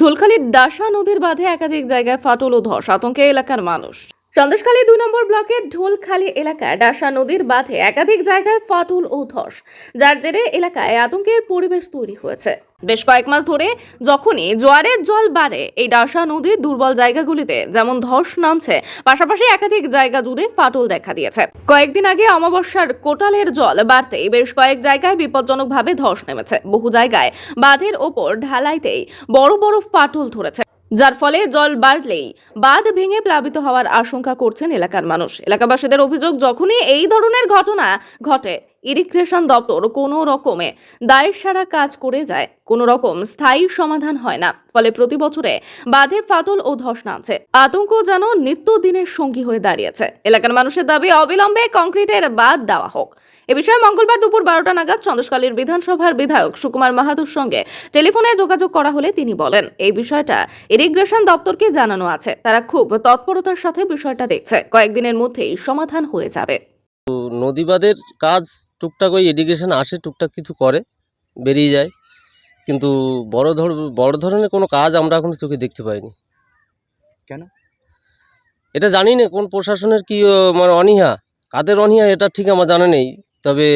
ঢোলখালীর দাসা নদীর বাঁধে একাধিক জায়গায় ফাটল ও ধস, আতঙ্কে এলাকার মানুষ। সন্দেশখালী দুই নম্বর ব্লকের ঢোলখালী এলাকায় ডাসা নদীর বাঁধে একাধিক জায়গায় ফাটল ও ধস, যার জেরে এলাকায় আতঙ্কের পরিবেশ তৈরি হয়েছে। বেশ কয়েক মাস ধরে যখনই জোয়ারের জল বাড়ে, এই ডাসা নদীর দুর্বল জায়গাগুলিতে যেমন ধস নামছে, পাশাপাশি একাধিক জায়গা জুড়ে ফাটল দেখা দিয়েছে। কয়েকদিন আগে অমাবস্যার কোটালের জল বাড়তেই বেশ কয়েক জায়গায় বিপজ্জনকভাবে ধস নেমেছে। বহু জায়গায় বাঁধের ওপর ঢালাইতেই বড় বড় ফাটল ধরেছে। যার ফলে জল বাড়লেই বাঁধ ভেঙে প্লাবিত হওয়ার আশঙ্কা করছেন এলাকার মানুষ। এলাকাবাসীদের অভিযোগ, যখনই এই ধরনের ঘটনা ঘটে ইরিগ্রেশন দপ্তর কোনো রকমে দায়ের সারা কাজ করে যায়। কোনো রকম স্থায়ী সমাধান হয় না। ফলে প্রতি বছরে বাঁধে ফাটল ও ধস নামছে আতঙ্ক যেন নিত্যদিনের সঙ্গী হয়ে দাঁড়িয়েছে। এলাকার মানুষের দাবি অবিলম্বে কংক্রিটের বাদ দেওয়া হোক। এ বিষয়ে মঙ্গলবার দুপুর বারোটা নাগাদ চন্দ্রশকালীর বিধানসভার বিধায়ক সুকুমার মাহাতুর সঙ্গে টেলিফোনে যোগাযোগ করা হলে তিনি বলেন, এই বিষয়টা ইরিগ্রেশন দপ্তরকে জানানো আছে। তারা খুব তৎপরতার সাথে বিষয়টা দেখছে। কয়েকদিনের মধ্যেই সমাধান হয়ে যাবে। নদীবাদের কাজ টুকটাক ওই এডুকেশন আসে টুকটাক কিছু করে বেরিয়ে যায়। কিন্তু বড় ধর বড় ধরনের কোনো কাজ আমরা এখনও চোখে দেখতে পাইনি। কেন? এটা জানি না কোন প্রশাসনের কি মানে অনীহা? কাদের অনীহা এটা ঠিক আমার জানা নেই। তবে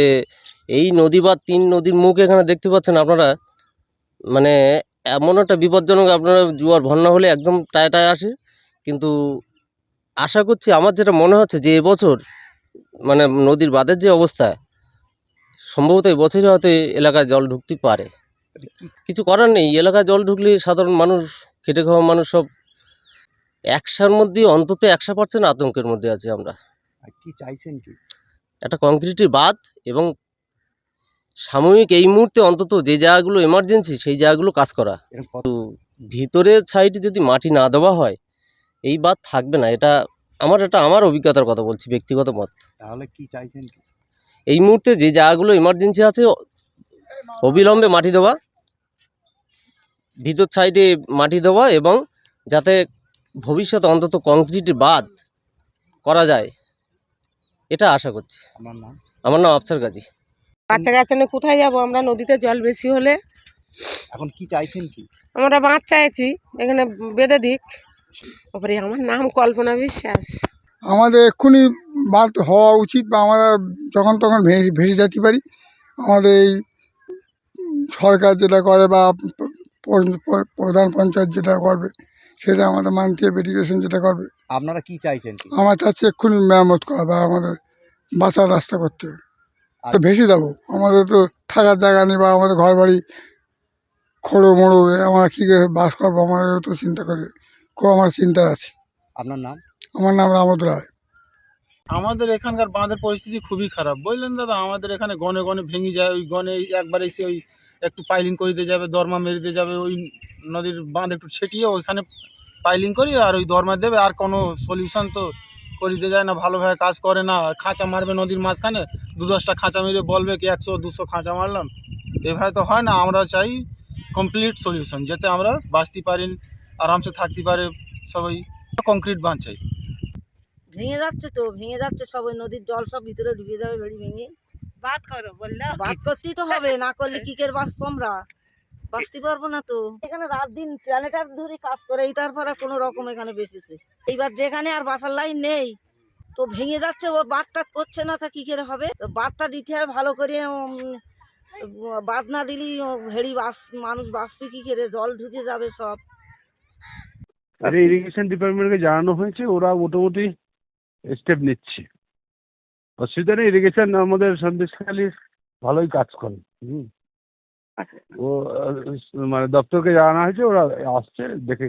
এই নদী বা তিন নদীর মুখ এখানে দেখতে পাচ্ছেন আপনারা। মানে এমন একটা বিপজ্জনক আপনারা জোয়ার বন্যা হলে একদম টায় টায় আসে। কিন্তু আশা করছি আমার যেটা মনে হচ্ছে যে এবছর মানে নদীর বাঁধের যে অবস্থা সম্ভবত এই বছরই হয়তো এই এলাকায় জল ঢুকতে পারে। কিছু করার নেই এই এলাকায় জল ঢুকলে সাধারণ মানুষ খেটে খাওয়া মানুষ সব একশার মধ্যে অন্তত একশো পার্সেন্ট আতঙ্কের মধ্যে আছি আমরা। কি চাইছেন কি? একটা কংক্রিটের বাঁধ এবং সাময়িক এই মুহূর্তে অন্তত যে জায়গাগুলো এমার্জেন্সি সেই জায়গাগুলো কাজ করা। ভিতরের সাইডে যদি মাটি না দেওয়া হয় এই বাঁধ থাকবে না এটা আমার এটা আমার অভিজ্ঞতার কথা বলছি ব্যক্তিগত মত। তাহলে কি চাইছেন এই মুহূর্তে যে জায়গাগুলো এমার্জেন্সি আছে অবিলম্বে মাটি দেওয়া ভিতর সাইডে মাটি দেওয়া এবং যাতে ভবিষ্যতে অন্তত কংক্রিট বাদ করা যায় এটা আশা করছি। আপনার নাম? আমার নাম আফসার গাজী। বাচ্চা কাচ্চা নিয়ে কোথায় যাব? আমরা নদীতে জল বেশি হলে এখন কি চাইছেন কি? আমরা বাঁধ চাইছি এখানে বেঁধে দিক। তারপরে আমার নাম কল্পনা বিশ্বাস। আমাদের এক্ষুনি বাঁধ হওয়া উচিত বা আমরা যখন তখন ভেসে ভেসে যেতে পারি। আমাদের এই সরকার যেটা করে বা প্রধান পঞ্চায়েত যেটা করবে সেটা আমাদের মানতে হবে এডুকেশন যেটা করবে। আপনারা কি চাইছেন কি? আমার চাচ্ছি এক্ষুনি মেরামত করা বা আমাদের বাঁচার রাস্তা করতে হবে। ভেসে যাব। আমাদের তো থাকার জায়গা নেই বা আমাদের ঘর বাড়ি খোড়ো মোড়ো আমরা কী করে বাস করব আমার তো চিন্তা করে খুব আমার চিন্তা আছে। আপনার নাম? আমার নাম রামদ রায়। আমাদের এখানকার বাঁধের পরিস্থিতি খুবই খারাপ। বুঝলেন দাদা আমাদের এখানে গনে গনে ভেঙে যায় ওই গনে একবার এসে ওই একটু পাইলিং করে দিয়ে যাবে দরমা মেরে দিয়ে যাবে ওই নদীর বাঁধ একটু ছেটিয়ে ওইখানে পাইলিং করি আর ওই দরমা দেবে আর কোনো সলিউশন তো করিতে যায় না ভালোভাবে কাজ করে না। আর খাঁচা মারবে নদীর মাঝখানে দু দশটা খাঁচা মেরে বলবে কি একশো দুশো খাঁচা মারলাম। এভাবে তো হয় না আমরা চাই কমপ্লিট সলিউশন যাতে আমরা বাঁচতে পারি। আরামসে থাকতে পারে সবাই কংক্রিট বাঁধ চাই ভেঙে যাচ্ছে তো ভেঙে যাচ্ছে সব ওই নদীর জল সব ভিতরে ঢুকে যাবে বেড়ি ভেঙে। বাদ করো বললে। বাস করতেই তো হবে না করলে কি করে বাঁচবো আমরা? বাঁচতে পারব না তো। এখানে রাত দিন জেনারেটার ধরে কাজ করে এইটার পরে কোনো রকম এখানে বেঁচেছে। এইবার যেখানে আর বাসার লাইন নেই তো ভেঙে যাচ্ছে ও বাঁধটা করছে না তা কি করে হবে? তো বাঁধটা দিতে হবে ভালো করে বাঁধ না দিলেই হেড়ি বাস মানুষ বাঁচবে কি করে? জল ঢুকে যাবে সব। আরে ইরিগেশন ডিপার্টমেন্টকে জানানো হয়েছে ওরা মোটামুটি স্টেপ নিচ্ছে। অসুবিধা নেই ইরিগেশন আমাদের সন্দেশখালী ভালোই কাজ করে হুম। ও মানে দপ্তরকে জানানো হয়েছে ওরা আসছে দেখে